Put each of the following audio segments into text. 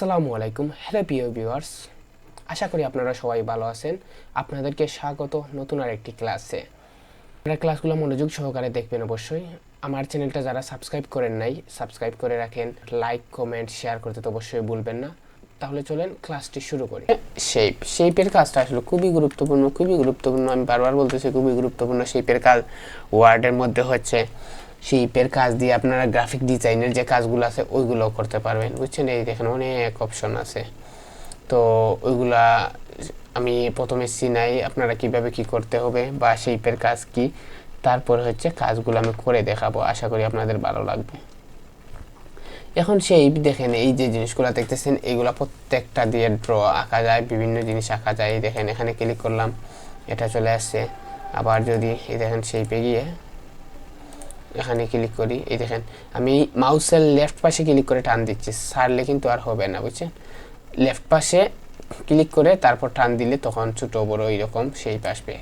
আসসালামু আলাইকুম। হ্যালো প্রিয় ভিউয়ার্স আশা করি আপনারা সবাই ভালো আছেন। আপনাদেরকে স্বাগত নতুন আরেকটি ক্লাসে আপনারা ক্লাসগুলো মনোযোগ সহকারে দেখবেন অবশ্যই। আমার চ্যানেলটা যারা সাবস্ক্রাইব করেন নাই সাবস্ক্রাইব করে রাখেন। লাইক কমেন্ট শেয়ার করতে তো অবশ্যই ভুলবেন না। তাহলে চলেন ক্লাসটি শুরু করি। শেপ শেপের কাজটা আসলে খুবই গুরুত্বপূর্ণ খুবই গুরুত্বপূর্ণ। আমি বারবার বলতেছি খুবই গুরুত্বপূর্ণ শেপের কাজ। ওয়ার্ডের মধ্যে হচ্ছে শেপের কাজ দিয়ে আপনারা গ্রাফিক ডিজাইনের যে কাজগুলো আছে, ওইগুলো করতে পারবেন, বুঝছেন? এই দেখেন অনেক অপশন আছে। তো ওইগুলা আমি প্রথমে সিনাই আপনারা কীভাবে কি করতে হবে বা শেপের কাজ কি? তারপর হচ্ছে কাজগুলো আমি করে দেখাবো, আশা করি আপনাদের ভালো লাগবে। এখন সেই দেখেন, এই যে জিনিসগুলো দেখতেছেন এইগুলা প্রত্যেকটা দিয়ে ড্র আঁকা যায়, বিভিন্ন জিনিস আঁকা যায়। দেখেন, এখানে ক্লিক করলাম, এটা চলে আসছে। আবার যদি এই দেখেন সেইপে গিয়ে এখানে ক্লিক করি। এই দেখেন, আমি মাউসের লেফট পাশে ক্লিক করে টান দিচ্ছি। সারলে কিন্তু আর হবে না, বুঝছেন? লেফট পাশে ক্লিক করে তারপর টান দিলে তখন ছোটো, বড়ো এইরকম সেই আসবে।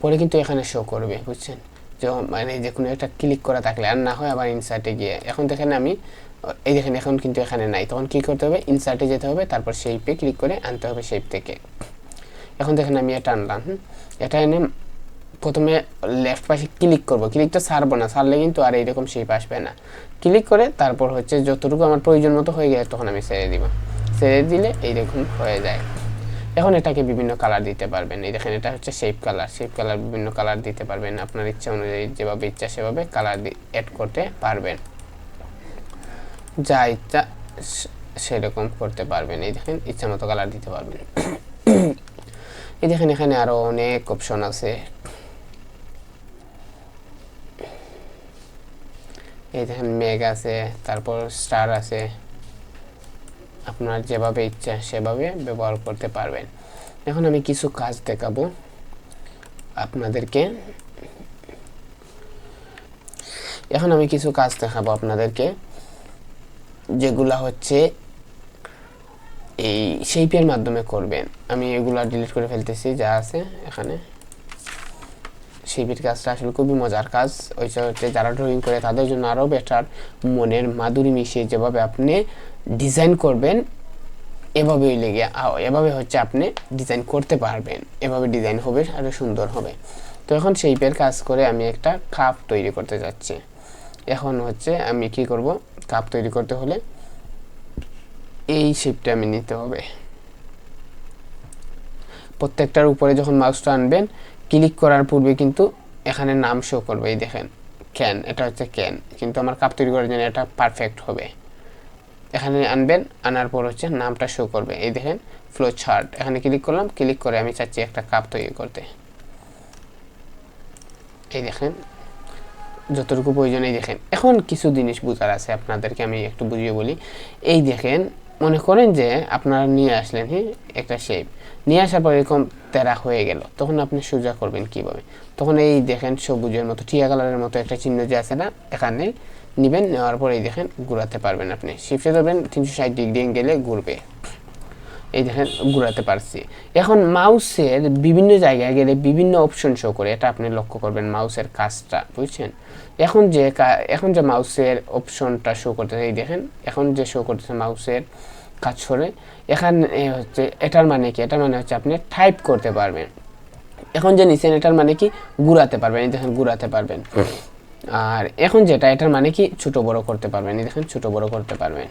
পরে কিন্তু এখানে শো করবে, বুঝছেন? যে মানে যে কোনো একটা ক্লিক করা থাকলে, আর না হয় আবার ইনসার্টে গিয়ে। এখন দেখেন আমি, এই দেখেন, এখন কিন্তু এখানে নাই। তখন কী করতে হবে ইনসার্টে যেতে হবে, তারপর শেপে ক্লিক করে আনতে হবে শেপ থেকে। এখন দেখেন আমি এটা আনলাম এটা এনে প্রথমে লেফট পাশে ক্লিক করব। ক্লিকটা ছাড়বো না, ছাড়লে কিন্তু আর এইরকম শেপ আসবে না। ক্লিক করে তারপর হচ্ছে যতটুকু আমার প্রয়োজন মতো হয়ে গেলে তখন আমি ছেড়ে দিব। ছেড়ে দিলে এইরকম হয়ে যায়। এখন এটাকে বিভিন্ন কালার দিতে পারবেন। এই দেখেন, এটা হচ্ছে শেপ কালার শেপ কালার বিভিন্ন কালার দিতে পারবেন। আপনার ইচ্ছা অনুযায়ী যেভাবে ইচ্ছা সেভাবে কালার অ্যাড করতে পারবেন। যা ইচ্ছা সেরকম করতে পারবেন। এই দেখেন, ইচ্ছা মতো কালার দিতে পারবেন। এই দেখেন, এখানে আরও অনেক অপশন আছে। এই দেখেন মেঘ আছে, তারপর স্টার আছে। আপনার যেভাবে ইচ্ছা সেভাবে ব্যবহার করতে পারবেন। এখন আমি কিছু কাজ দেখাবো আপনাদেরকে। এখন আমি কিছু কাজ দেখাবো আপনাদেরকে, যেগুলা হচ্ছে এই শেপের মাধ্যমে করবেন। আমি এগুলা ডিলিট করে ফেলতেছি, যা আছে এখানে। শেপের কাজটা আসলে খুবই মজার কাজ। ওইটা হচ্ছে যারা ড্রয়িং করে তাদের জন্য আরও বেটার মনের মাধুরী মিশিয়ে যেভাবে আপনি ডিজাইন করবেন, এভাবেই লেগে এভাবে হচ্ছে আপনি ডিজাইন করতে পারবেন। এভাবে ডিজাইন হবে আরও সুন্দর হবে। তো এখন শেপের কাজ করে আমি একটা কাপ তৈরি করতে যাচ্ছি। এখন হচ্ছে আমি কি করব? কাপ তৈরি করতে হলে এই শেপটা আমি নিতে হবে। প্রত্যেকটার উপরে যখন মাউসটা আনবেন ক্লিক করার পূর্বে কিন্তু এখানে নাম শো করবে, এই দেখেন ক্যান এটা হচ্ছে ক্যান কিন্তু আমার কাপ তৈরি করার জন্য এটা পারফেক্ট হবে। এখানে আনবেন, আনার পর হচ্ছে নামটা শো করবে, এই দেখেন ফ্লো চার্ট এখানে ক্লিক করলাম, ক্লিক করে আমি চাচ্ছি একটা কাপ তৈরি করতে। এই দেখেন, যতটুকু প্রয়োজন, এই দেখেন, এখন কিছু জিনিস বোঝার আছে, আপনাদেরকে আমি একটু বুঝিয়ে বলি। এই দেখেন, মনে করেন যে আপনারা নিয়ে আসলেন হ্যাঁ একটা শেপ নিয়ে আসার পর এরকম তেরা হয়ে গেল। তখন আপনি সোজা করবেন কীভাবে? তখন এই দেখেন সবুজের মতো, টিয়া কালারের মতো একটা চিহ্ন যে আছে না, এখানে নেবেন, নেওয়ার পর দেখেন ঘুরাতে পারবেন আপনি। শিফটে ধরবেন, তিনশো ষাট ডিগ্রি গেলে ঘুরবে। এই দেখেন, ঘুরাতে পারছি। এখন মাউসের বিভিন্ন জায়গায় গেলে বিভিন্ন অপশন শো করে, এটা আপনি লক্ষ্য করবেন মাউসের কাজটা, বুঝছেন? এখন যে এখন যে মাউসের অপশনটা শো করতেছে, এই দেখেন, এখন যে শো করতেছে মাউসের কাজ করে, এখানে হচ্ছে, এটার মানে কি? এটার মানে হচ্ছে আপনি টাইপ করতে পারবেন। এখন যে নিছেন, এটার মানে কি? ঘুরাতে পারবেন। দেখেন ঘুরাতে পারবেন। আর এখন যেটা, এটার মানে কি? ছোট বড় করতে পারবেন। দেখেন, ছোট বড় করতে পারবেন।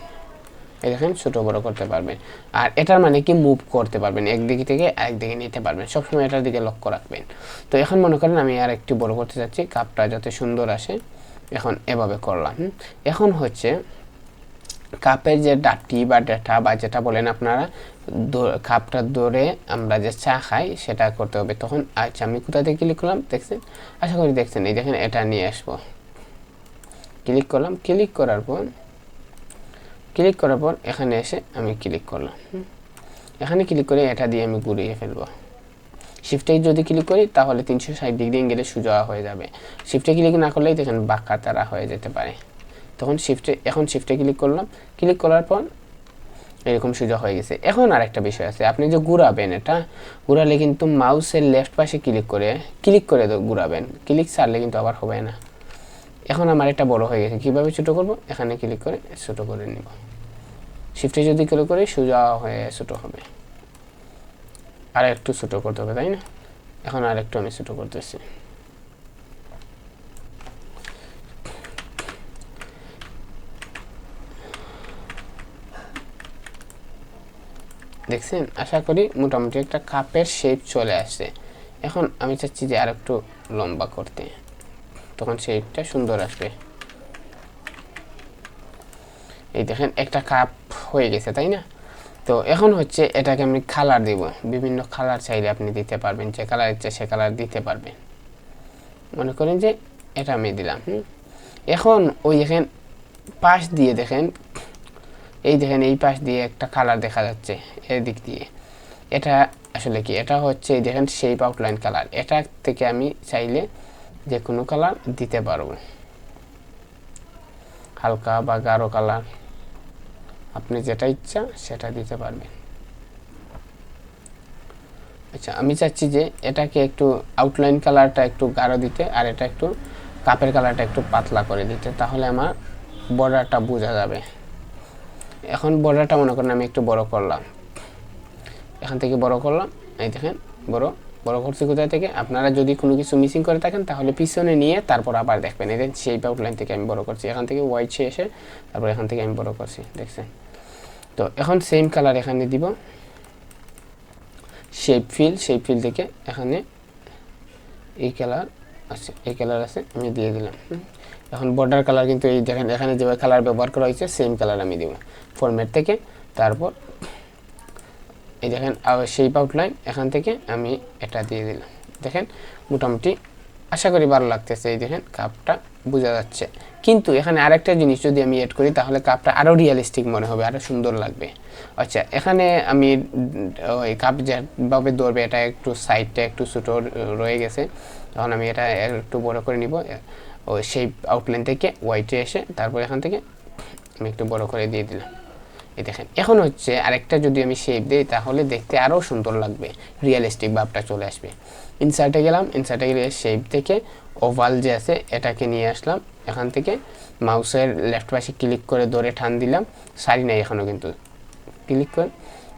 এই দেখেন, ছোট বড় করতে পারবেন। আর এটার মানে কি? মুভ করতে পারবেন। একদিকে থেকে আরেকদিকে নিতে পারবেন। সবসময় এটার দিকে লক্ষ্য রাখবেন। তো এখন মনে করেন, আমি আর একটু বড় করতে চাচ্ছি কাপটা যাতে সুন্দর আসে। এখন এভাবে করলাম। এখন হচ্ছে কাপের যে ডাটি বা ডেটা বা যেটা বলেন আপনারা কাপটা ধরে আমরা যে চা খাই সেটা করতে হবে। তখন আচ্ছা আমি কোথা থেকে ক্লিক করলাম? দেখছেন? আশা করি দেখছেন। এই দেখেন, এটা নিয়ে আসব। ক্লিক করলাম। ক্লিক করার পর ক্লিক করার পর এখানে এসে আমি ক্লিক করলাম। এখানে ক্লিক করে এটা দিয়ে আমি ঘুরিয়ে ফেলব। শিফটে যদি ক্লিক করি, তাহলে তিনশো ষাট ডিগ্রি এঙ্গেলে সোজা হয়ে যাবে। শিফটে ক্লিক না করলেই দেখেন বাঁকা তারা হয়ে যেতে পারে। তখন শিফটে এখন শিফটে ক্লিক করলাম। ক্লিক করার পর এরকম সোজা হয়ে গেছে। এখন আর একটা বিষয় আছে। আপনি যে ঘুরাবেন এটা, ঘুরালে কিন্তু মাউসের লেফট পাশে ক্লিক করে ক্লিক করে ঘুরাবেন। ক্লিক ছাড়লে কিন্তু আবার হবে না। এখন আমার এটা বড় হয়ে গেছে। কীভাবে ছোটো করব? এখানে ক্লিক করে ছোটো করে নিব। শিফটে যদি ক্লিক করি, সোজা হয়ে ছোটো হবে। আর একটু ছোটো করতে হবে, তাই না? এখন আর একটু আমি ছোটো করতেছি। দেখছেন? আশা করি মোটামুটি একটা কাপের শেপ চলে আসছে। এখন আমি চাচ্ছি যে আর একটু লম্বা করতে। তখন শেপটা সুন্দর আসবে। এই দেখেন, একটা কাপ হয়ে গেছে, তাই না? তো এখন হচ্ছে এটাকে আমি কালার দিব। বিভিন্ন কালার চাইলে আপনি দিতে পারবেন, যে কালার ইচ্ছে সে কালার দিতে পারবেন। মনে করেন যে এটা আমি দিলাম এখন ওই দেখেন, পাশ দিয়ে দেখেন এই দেখেন, এই পাশ দিয়ে একটা কালার দেখা যাচ্ছে এদিক দিয়ে। এটা আসলে কি? এটা হচ্ছে, এই দেখেন শেপ আউটলাইন কালার এটা থেকে আমি চাইলে যে কোনো কালার দিতে পারব। হালকা বা গাঢ় কালার আপনি যেটা ইচ্ছা সেটা দিতে পারবেন। আচ্ছা আমি চাচ্ছি যে এটাকে একটু আউটলাইন কালারটা একটু গাঢ় দিতে আর এটা একটু কাপের কালারটা একটু পাতলা করে দিতে, তাহলে আমার বর্ডারটা বোঝা যাবে। এখন বর্ডারটা মনে করেন আমি একটু বড় করলাম। এখান থেকে বড় করলাম, এই দেখেন, বড় বড় করছি কোথায় থেকে? আপনারা যদি কোনো কিছু মিসিং করে থাকেন, তাহলে পিছনে নিয়ে তারপর আবার দেখবেন। এই সেই আউটলাইন থেকে আমি বড় করছি। এখান থেকে হোয়াইট এসে তারপর এখান থেকে আমি বড় করছি, দেখছেন? তো এখন সেম কালার এখানে দিব। শেপ ফিল শেপ ফিল থেকে এখানে এই কালার আছে, এই কালার আছে, আমি দিয়ে দিলাম। এখন বর্ডার কালার কিন্তু এই দেখেন এখানে যেভাবে কালার ব্যবহার করা হয়েছে সেম কালার আমি দিব। ফরম্যাট থেকে তারপর এই দেখেন শেপ আউটলাইন এখান থেকে আমি এটা দিয়ে দিলাম। দেখেন, মোটামুটি আশা করি ভালো লাগতেছে। এই দেখেন কাপটা বোঝা যাচ্ছে। কিন্তু এখানে আরেকটা জিনিস যদি আমি এড করি, তাহলে কাপটা আরও রিয়েলিস্টিক মনে হবে আরও সুন্দর লাগবে। আচ্ছা এখানে আমি ওই কাপ যেভাবে ধরবে, এটা একটু সাইডটা একটু ছোটো রয়ে গেছে। তখন আমি এটা একটু বড় করে নিব। ওই সেই আউটলাইন থেকে হোয়াইটে এসে তারপর এখান থেকে আমি একটু বড় করে দিয়ে দিলাম। এই দেখেন, এখন হচ্ছে আরেকটা যদি আমি শেপ দিই, তাহলে দেখতে আরও সুন্দর লাগবে রিয়েলিস্টিক ভাবটা চলে আসবে। ইনসার্টে গেলাম ইনসার্টে গেলে শেপ থেকে ওভাল যে আছে, এটাকে নিয়ে আসলাম। এখান থেকে মাউসের লেফট পাশে ক্লিক করে ধরে টান দিলাম সারি নাই এখনও কিন্তু। ক্লিক করে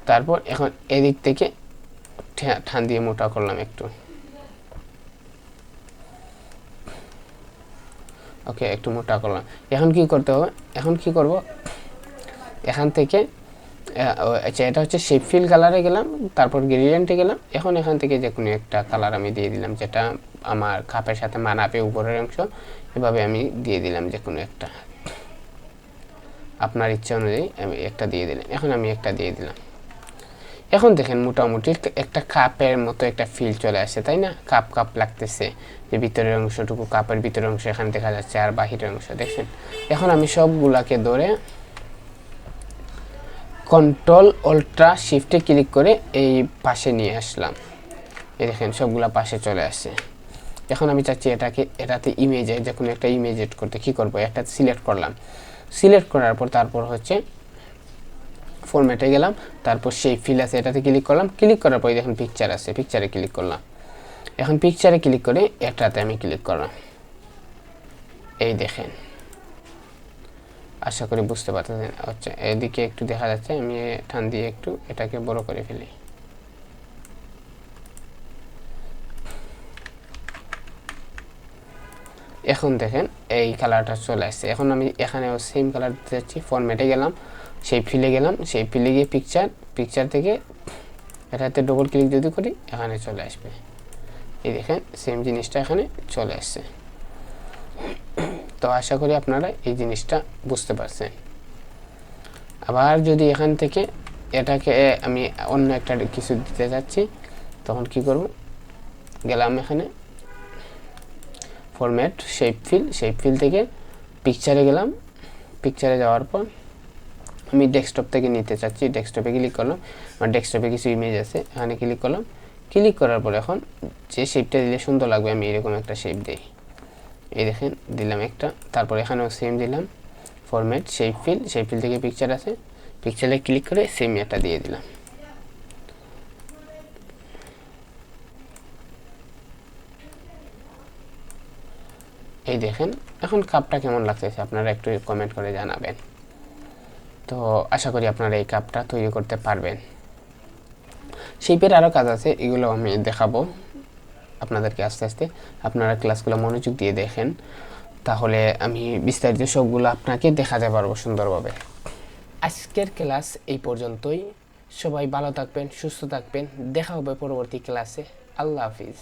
তারপর এখন এদিক থেকে ঠান দিয়ে মোটা করলাম একটু। ওকে একটু মোটা করলাম। এখন কি করতে হবে? এখন কি করব? এখান থেকে আচ্ছা এটা হচ্ছে শেপ ফিল কালারে গেলাম, তারপর গ্রেডিয়েন্টে গেলাম। এখন এখান থেকে যে কোনো একটা কালার আমি দিয়ে দিলাম, যেটা আমার কাপের সাথে মানাবে উপরের অংশ। এভাবে আমি দিয়ে দিলাম যে কোনো একটা। আপনার ইচ্ছা অনুযায়ী আমি একটা দিয়ে দিলাম। এখন আমি একটা দিয়ে দিলাম। এখন দেখেন মোটামুটি একটা কাপের মতো একটা ফিল চলে আসে, তাই না? কাপ কাপ লাগতেছে। যে ভিতরের অংশটুকু, কাপের ভিতরের অংশ এখানে দেখা যাচ্ছে আর বাহিরের অংশ, দেখছেন? এখন আমি সবগুলাকে ধরে কন্ট্রোল অল্ট্রা শিফটে ক্লিক করে এই পাশে নিয়ে আসলাম। এই দেখেন, সবগুলা পাশে চলে আসছে। এখন আমি চাচ্ছি এটাকে, এটাতে ইমেজে যে কোনো একটা ইমেজ এড করতে। কী করব? একটা সিলেক্ট করলাম। সিলেক্ট করার পর তারপর হচ্ছে ফরম্যাটে গেলাম, তারপর সেই ফিল আছে এটাতে ক্লিক করলাম ক্লিক করার পরে দেখুন পিকচার আছে পিকচারে ক্লিক করলাম। এখন পিকচারে ক্লিক করে এটাতে আমি ক্লিক করলাম। এই দেখেন। আশা করি বুঝতে পারতেছেন। আচ্ছা এদিকে একটু দেখা যাচ্ছে, আমি টান দিয়ে একটু এটাকে বড় করে ফেলি। এখন দেখেন, এই কালারটা চলে আসছে। এখন আমি এখানেও সেম কালার দিতে যাচ্ছি ফরম্যাটে গেলাম। সেই ফিলে গেলাম, সেই ফিলে গিয়ে পিকচার পিকচার থেকে এটাতে ডবল ক্লিক যদি করি, এখানে চলে আসবে। এই দেখেন সেম জিনিসটা এখানে চলে আসছে। তো আশা করি আপনারা এই জিনিসটা বুঝতে পারছেন। আবার যদি এখান থেকে এটাকে আমি অন্য একটা কিছু দিতে যাচ্ছি, তখন কি করব? গেলাম এখানে। Format shape fill shape fill থেকে পিকচারে গেলাম। পিকচারে যাওয়ার পর আমি ডেস্কটপ থেকে নিতে চাচ্ছি। ডেস্কটপে ক্লিক করলাম। আমার ডেস্কটপে কিছু ইমেজ আছে। এখানে ক্লিক করলাম। ক্লিক করার পর এখন যে শেপটা দিলে সুন্দর লাগবে, আমি এরকম একটা শেপ দিই। এই দেখেন, দিলাম একটা। তারপর এখানেও সেম দিলাম। Format shape fill shape fill থেকে পিকচার আছে। পিকচারে ক্লিক করে সেম একটা দিয়ে দিলাম। এই দেখেন, এখন কাপটা কেমন লাগতেছে? আপনারা একটু কমেন্ট করে জানাবেন। তো আশা করি আপনারা এই কাপটা তৈরি করতে পারবেন। শিল্পের আরও কাজ আছে, এগুলো আমি দেখাবো আপনাদেরকে আস্তে আস্তে। আপনারা ক্লাসগুলো মনোযোগ দিয়ে দেখেন। তাহলে আমি বিস্তারিত সবগুলো আপনাকে দেখাতে পারব সুন্দরভাবে। আজকের ক্লাস এই পর্যন্তই। সবাই ভালো থাকবেন, সুস্থ থাকবেন। দেখা হবে পরবর্তী ক্লাসে আল্লাহ হাফিজ।